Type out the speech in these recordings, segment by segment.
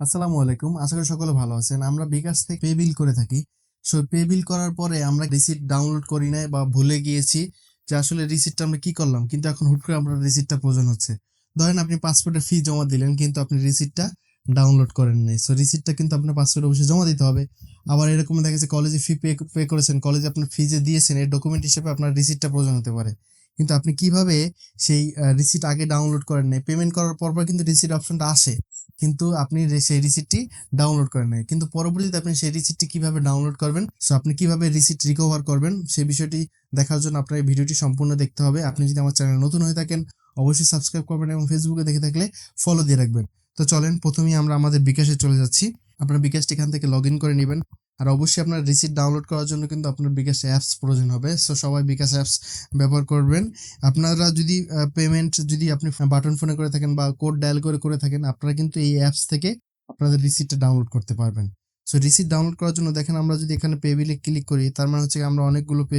আসসালামু আলাইকুম। আশা করি সকলে ভালো আছেন। আমরা বিকাশ থেকে পে বিল করে থাকি। সো পে বিল করার পরে আমরা রিসিট ডাউনলোড করি নাই বা ভুলে গিয়েছি যে আসলে রিসিটটা আমরা কি করলাম, কিন্তু এখন হুট করে আপনার রিসিটটা প্রয়োজন হচ্ছে। ধরেন আপনি পাসপোর্টের ফি জমা দিলেন, কিন্তু আপনি রিসিটটা ডাউনলোড করেন নাই। সো রিসিটটা কিন্তু আপনার পাসপোর্ট অবশ্যই জমা দিতে হবে। আবার এরকম দেখা যাচ্ছে কলেজে ফি পে পে করেছেন কলেজে আপনার ফি যে দিয়েছেন, এর ডকুমেন্ট হিসেবে আপনার রিসিটটা প্রয়োজন হতে পারে। কিন্তু আপনি কীভাবে সেই রিসিট আগে ডাউনলোড করেন নাই? পেমেন্ট করার পর পর কিন্তু রিসিট অপশনটা আসে। কিন্তু আপনি সেই রিসিটটি ডাউনলোড করেন নাই। কিন্তু পরবর্তীতে আপনি সেই রিসিটটি কীভাবে ডাউনলোড করবেন সো আপনি কীভাবে রিসিট রিকভার করবেন, সেই বিষয়টি দেখার জন্য আপনার এই ভিডিওটি সম্পূর্ণ দেখতে হবে। আপনি যদি আমার চ্যানেল নতুন হয়ে থাকেন, অবশ্যই সাবস্ক্রাইব করবেন এবং ফেসবুকে দেখে থাকলে ফলো দিয়ে রাখবেন। তো চলেন, প্রথমেই আমরা আমাদের বিকাশে চলে যাচ্ছি। আপনার বিকাশটি এখান থেকে লগ ইন করে নেবেন। আর অবশ্যই আপনার রিসিট ডাউনলোড করার জন্য কিন্তু আপনার বিকাশ অ্যাপস প্রয়োজন হবে। সো সবাই বিকাশ অ্যাপস ব্যবহার করবেন। আপনারা যদি পেমেন্ট যদি আপনি বাটন ফোনে করে থাকেন বা কোড ডায়াল করে করে থাকেন, আপনারা কিন্তু এই অ্যাপস থেকে আপনাদের রিসিটটা ডাউনলোড করতে পারবেন। সো রিসিট ডাউনলোড করার জন্য দেখেন আমরা যদি এখানে পে বিলে ক্লিক করি, তার মানে হচ্ছে আমরা অনেকগুলো পে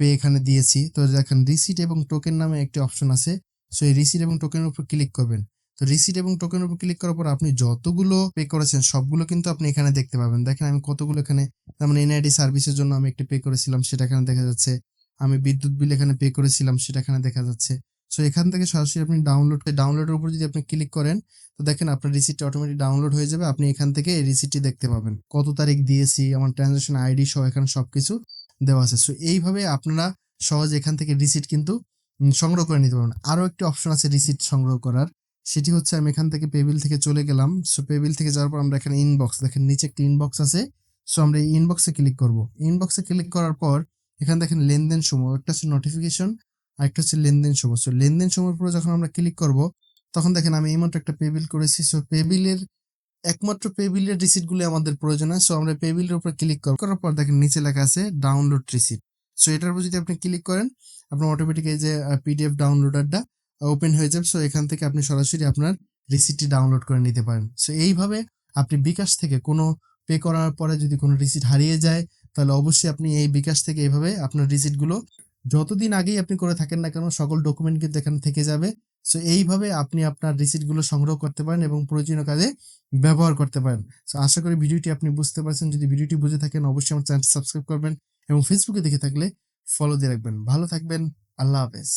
পে এখানে দিয়েছি। তো দেখেন রিসিট এবং টোকেন নামে একটি অপশন আছে। সো এই রিসিট এবং টোকেনের উপর ক্লিক করবেন। তো রিসিট এবং টোকেনের উপর ক্লিক করার পর আপনি যতগুলো পে করেছেন, সবগুলো কিন্তু আপনি এখানে দেখতে পাবেন। দেখেন আমি কতগুলো এখানে যেমন এনআইডি সার্ভিসের জন্য আমি একটি পে করেছিলাম সেটা এখানে দেখা যাচ্ছে। আমি বিদ্যুৎ বিল এখানে পে করেছিলাম সেটা এখানে দেখা যাচ্ছে। সো এখান থেকে সরাসরি আপনি ডাউনলোড ডাউনলোডের উপর যদি আপনি ক্লিক করেন, তো দেখেন আপনার রিসিটটা অটোমেটিক ডাউনলোড হয়ে যাবে। আপনি এখান থেকে এই রিসিটটি দেখতে পাবেন। কত তারিখ দিয়েছি, আমার ট্রানজাকশন আইডি সহ এখানে সব কিছু দেওয়া আছে। সো এইভাবে আপনারা সহজ এখান থেকে রিসিট কিন্তু সংগ্রহ করে নিতে পারবেন। আরও একটি অপশন আছে রিসিট সংগ্রহ করার। সেটি হচ্ছে আমি এখান থেকে পেবিল থেকে চলে গেলাম। সো পেবিল থেকে যাওয়ার পর আমরা এখানে ইনবক্স দেখেন নিচে একটি ইনবক্স আছে। সো আমরা এই ইনবক্সে ক্লিক করব। ইনবক্সে ক্লিক করার পর এখানে দেখেন লেনদেন সমূহ একটা হচ্ছে নোটিফিকেশন আর একটা হচ্ছে লেনদেন সমূহ সো লেনদেন সমূহের উপরে যখন আমরা ক্লিক করব, তখন দেখেন আমি এইমাত্র একটা পেবিল করেছি। সো পেবিলের একমাত্র পে বিলের রিসিটগুলো আমাদের প্রয়োজন হয়। সো আমরা পেবিলের উপর ক্লিক করার পর দেখেন নিচে লেখা আছে ডাউনলোড রিসিট সো এটার উপর যদি আপনি ক্লিক করেন, আপনার অটোমেটিক এই যে পিডিএফ ডাউনলোডারটা ওপেন হয়ে যাবে সো এখান থেকে আপনি সরাসরি আপনার রিসিটটি ডাউনলোড করে নিতে পারেন। সো এইভাবে আপনি বিকাশ থেকে কোনো পে করার পরে যদি কোনো রিসিট হারিয়ে যায়, তাহলে অবশ্যই আপনি এই বিকাশ থেকে এইভাবে আপনার রিসিটগুলো যতদিন আগেই আপনি করে থাকেন না কেন, সকল ডকুমেন্ট কিন্তু এখানে থেকে যাবে। সো এইভাবে আপনি আপনার রিসিটগুলো সংগ্রহ করতে পারেন এবং প্রয়োজনীয় কাজে ব্যবহার করতে পারেন। সো আশা করি ভিডিওটি আপনি বুঝতে পারছেন। যদি ভিডিওটি বুঝে থাকেন, অবশ্যই আমার চ্যানেলটি সাবস্ক্রাইব করবেন এবং ফেসবুকে দেখে থাকলে ফলো দিয়ে রাখবেন। ভালো থাকবেন। আল্লাহ হাফেজ।